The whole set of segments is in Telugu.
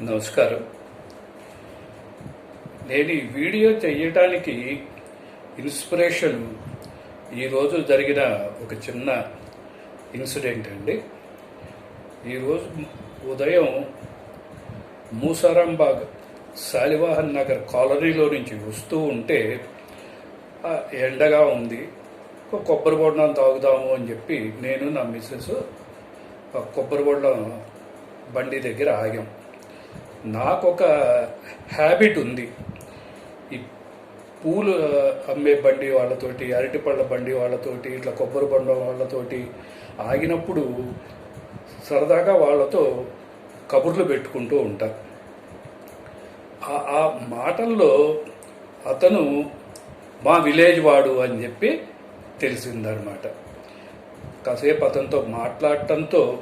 నమస్కారం. నేను ఈ వీడియో చేయటానికి ఇన్స్పిరేషన్ ఈరోజు జరిగిన ఒక చిన్న ఇన్సిడెంట్ అండి. ఈరోజు ఉదయం మూసారాంబాగ్ శాలివాహన్ నగర్ కాలనీలో నుంచి వస్తూ ఉంటే ఆ, ఎండగా ఉంది. కొబ్బరి బొండం తాగుదాము అని చెప్పి నేను నా మిస్సెస్ ఆ కొబ్బరి బొండం బండి దగ్గర ఆగాం. నాకు ఒక హ్యాబిట్ ఉంది. ఈ పూలు అమ్మే బండి వాళ్ళతోటి అరటిపళ్ళ బండి వాళ్ళతోటి ఇట్లా కొబ్బరి బొండం వాళ్ళతోటి ఆగినప్పుడు సరదాగా వాళ్ళతో కబుర్లు పెట్టుకుంటూ ఉంటా. ఆ- ఆ మాటల్లో అతను మా విలేజ్ వాడు అని చెప్పి తెలిసిందనమాట కాసేపు అతనితో మాట్లాడటంతో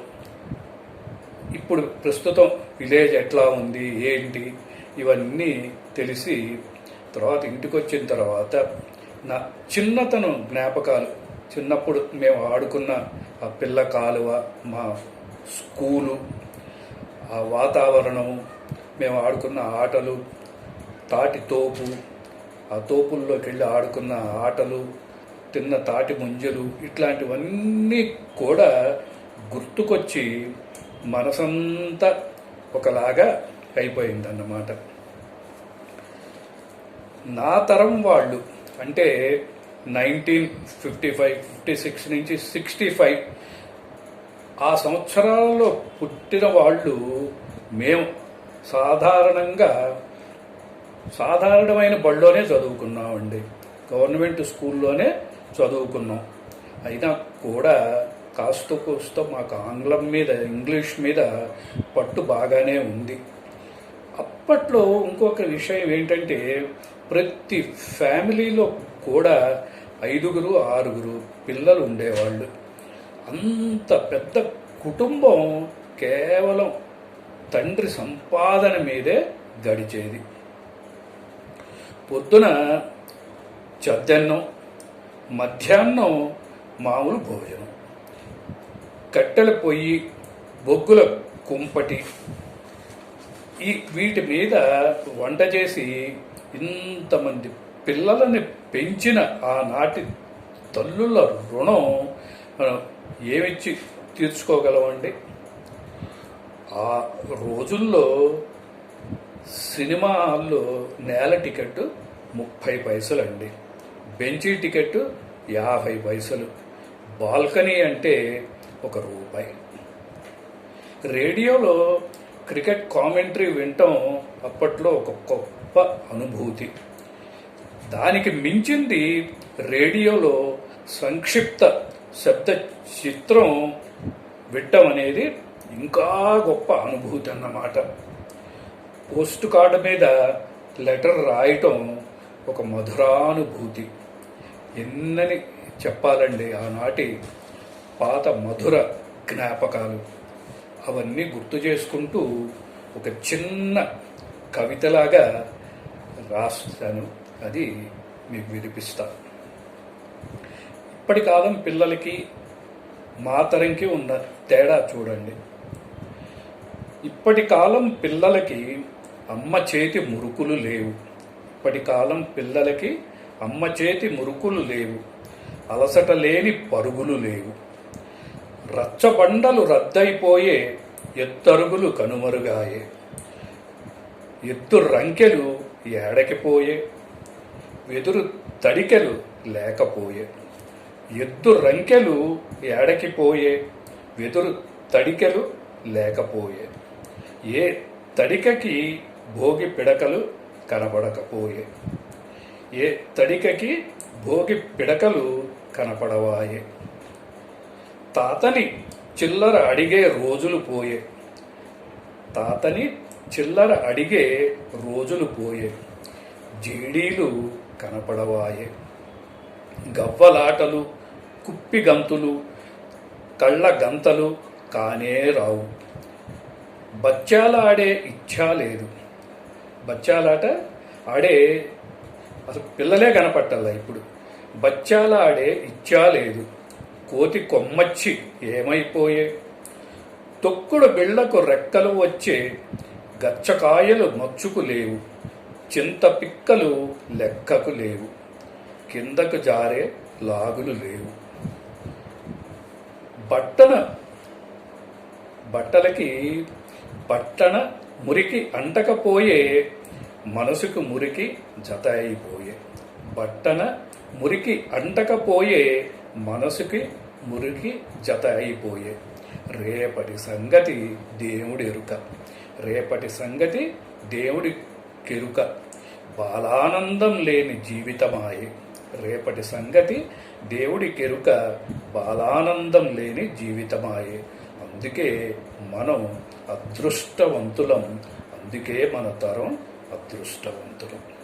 ఇప్పుడు ప్రస్తుతం విలేజ్ ఎట్లా ఉంది ఏంటి ఇవన్నీ తెలిసి తర్వాత ఇంటికి వచ్చిన తర్వాత నా చిన్నతనం జ్ఞాపకాలు. చిన్నప్పుడు మేము ఆడుకున్న ఆ పిల్ల కాలువ మా స్కూలు ఆ వాతావరణం మేము ఆడుకున్న ఆటలు తాటి తోపు ఆ తోపుల్లోకి వెళ్ళి ఆడుకున్న ఆటలు తిన్న తాటి ముంజలు ఇట్లాంటివన్నీ కూడా గుర్తుకొచ్చి మనసంతా ఒకలాగా అయిపోయిందన్నమాట. నా తరం వాళ్ళు అంటే nineteen fifty five fifty six నుంచి సిక్స్టీ ఫైవ్ ఆ సంవత్సరాల్లో పుట్టిన వాళ్ళు మేము సాధారణంగా సాధారణమైన బడిలోనే చదువుకున్నామండి. గవర్నమెంట్ స్కూల్లోనే చదువుకున్నాం. అయినా కూడా కాస్త కూస్త మాకు ఆంగ్లం మీద ఇంగ్లీష్ మీద పట్టు బాగానే ఉంది. అప్పట్లో ఇంకొక విషయం ఏంటంటే ప్రతి ఫ్యామిలీలో కూడా ఐదుగురు ఆరుగురు పిల్లలు ఉండేవాళ్ళు. అంత పెద్ద కుటుంబం కేవలం తండ్రి సంపాదన మీదే గడిచేది. పొద్దున చద్దన్నం మధ్యాహ్నం మామూలు భోజనం. కట్టెల పొయ్యి బొగ్గుల కుంపటి ఈ వీటి మీద వంట చేసి ఇంతమంది పిల్లలని పెంచిన ఆనాటి తల్లుల రుణం మనం ఏమిచ్చి తీర్చుకోగలమండి? ఆ రోజుల్లో సినిమా హాల్లో నేల టికెట్ ముప్పై పైసలు అండి బెంచీ టికెట్ యాభై పైసలు. బాల్కనీ అంటే ఒక రూపాయి. రేడియోలో క్రికెట్ కామెంటరీ వినటం అప్పట్లో ఒక గొప్ప అనుభూతి. దానికి మించింది రేడియోలో సంక్షిప్త శబ్ద చిత్రం వినటం అనేది ఇంకా గొప్ప అనుభూతి అన్నమాట. పోస్ట్ కార్డు మీద లెటర్ రాయటం ఒక మధురానుభూతి. ఎన్నని చెప్పాలండి ఆనాటి పాత మధుర జ్ఞాపకాలు. అవన్నీ గుర్తు చేసుకుంటూ ఒక చిన్న కవితలాగా రాస్తాను. అది మీకు వినిపిస్తాను ఇప్పటి కాలం పిల్లలకి మాతరంకి ఉన్న తేడా చూడండి. ఇప్పటి కాలం పిల్లలకి అమ్మ చేతి మురుకులు లేవు. ఇప్పటి కాలం పిల్లలకి అమ్మ చేతి మురుకులు లేవు. అలసట లేని పరుగులు లేవు. రచ్చబండలు రద్దయిపోయే ఎత్తరుగులు కనుమరుగాయే. ఎత్తు రంకెలు ఏడకిపోయే వెదురు తడికెలు లేకపోయే. ఎద్దు రంకెలు ఏడకిపోయే వెదురు తడికెలు లేకపోయే. ఏ తడికకి భోగి పిడకలు కనపడకపోయే. ఏ తడికకి భోగి పిడకలు కనపడవాయే. తాతని చిల్లర అడిగే రోజులు పోయే. తాతని చిల్లర అడిగే రోజులు పోయే. జీడీలు కనపడవాయే. గవ్వలాటలు కుప్పి గంతులు కళ్ళ గంతలు కానే రావు. బచ్చాల ఆడే ఇచ్చా లేదు. బచ్చాలాట ఆడే అసలు పిల్లలే కనపట్టాల ఇప్పుడు. బచ్చాలాడే ఇచ్చా లేదు. కోతి కొమ్మచ్చి ఏమైపోయే? తొక్కుడు బిళ్ళకు రెక్కలు వచ్చే గచ్చకాయలు మచ్చుకు లేవు చింత పిక్కలు లెక్కకు లేవు కిందకు జారే లాగులు లేవు. బట్టన బట్టలకి బట్టన మురికి అంటకపోయే మనసుకు మురికి జత అయిపోయే. బట్టన మురికి అంటకపోయే మనసుకి మురికి జత అయిపోయే. రేపటి సంగతి దేవుడి ఎరుక. రేపటి సంగతి దేవుడి కెరుక. బాలానందం లేని జీవితమాయే. రేపటి సంగతి దేవుడి కెరుక. బాలానందం లేని జీవితమాయే. అందుకే మనం అదృష్టవంతులం. అందుకే మన తరం అదృష్టవంతులం.